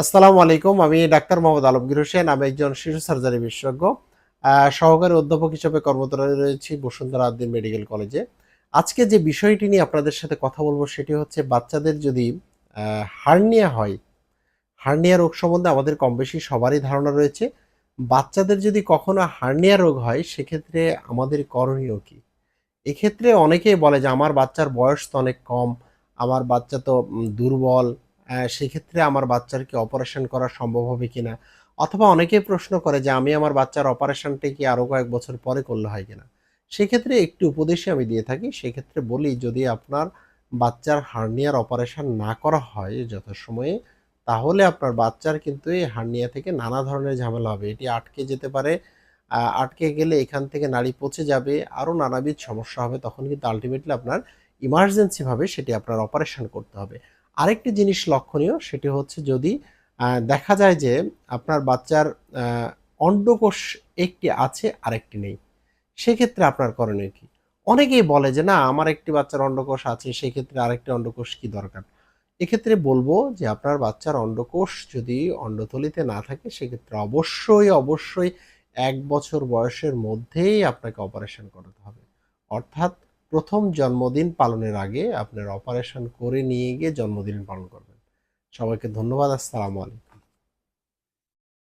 আসসালামু আলাইকুম। আমি ডাক্তার মোহাম্মদ আলমগীর হোসেন, আমি একজন শিশু সার্জারি বিশেষজ্ঞ। সহকারী অধ্যাপক হিসেবে কর্মরত রয়েছি বসুন্ধরা আদ্দিন মেডিকেল কলেজে। আজকে যে বিষয়টি নিয়ে আপনাদের সাথে কথা বলব সেটি হচ্ছে বাচ্চাদের যদি হার্নিয়া হয়, হার্নিয়া রোগ সম্বন্ধে আমাদের কম বেশি সবারই ধারণা রয়েছে। বাচ্চাদের যদি কখনো হার্নিয়া রোগ হয়, সেক্ষেত্রে আমাদের করণীয় কি? এক্ষেত্রে অনেকেই বলে যে, আমার বাচ্চার বয়স তো অনেক কম, আমার বাচ্চা তো দুর্বল সেক্ষেত্রে আমার বাচ্চার কি অপারেশন করা সম্ভব হবে কিনা? অথবা অনেকেই প্রশ্ন করে যে, আমি আমার বাচ্চার অপারেশনটা কি আরও কয়েক বছর পরে করলে হয় কিনা? সেক্ষেত্রে একটি উপদেশই আমি দিয়ে থাকি, সেক্ষেত্রে বলি, যদি আপনার বাচ্চার হার্নিয়ার অপারেশন না করা হয় যথাসময়ে, তাহলে আপনার বাচ্চার কিন্তু এই হার্নিয়া থেকে নানা ধরনের ঝামেলা হবে। এটি আটকে যেতে পারে আটকে গেলে এখান থেকে নাড়ি পচে যাবে আরও নানাবিধ সমস্যা হবে, তখন কিন্তু আলটিমেটলি আপনার ইমার্জেন্সিভাবে সেটি আপনার অপারেশন করতে হবে। আরেকটি জিনিস লক্ষণীয়, সেটি হচ্ছে যদি দেখা যায় যে আপনার বাচ্চার অন্ডকোষ একটি আছে, আরেকটি নেই। সেক্ষেত্রে আপনার করণীয় কি? অনেকেই বলে যে, না, আমার একটি বাচ্চার অন্ডকোষ আছে, সেক্ষেত্রে আরেকটি অন্ডকোষ কি দরকার? এক্ষেত্রে বলব যে, আপনার বাচ্চার অন্ডকোষ যদি অন্ডথলিতে না থাকে, সেক্ষেত্রে অবশ্যই অবশ্যই এক বছর বয়সের মধ্যেই আপনাকে অপারেশন করাতে হবে। অর্থাৎ প্রথম জন্মদিন পালনের আগে আপনার অপারেশন করে নিয়ে গিয়ে জন্মদিন পালন করবেন। সবাইকে ধন্যবাদ, আসসালামু আলাইকুম।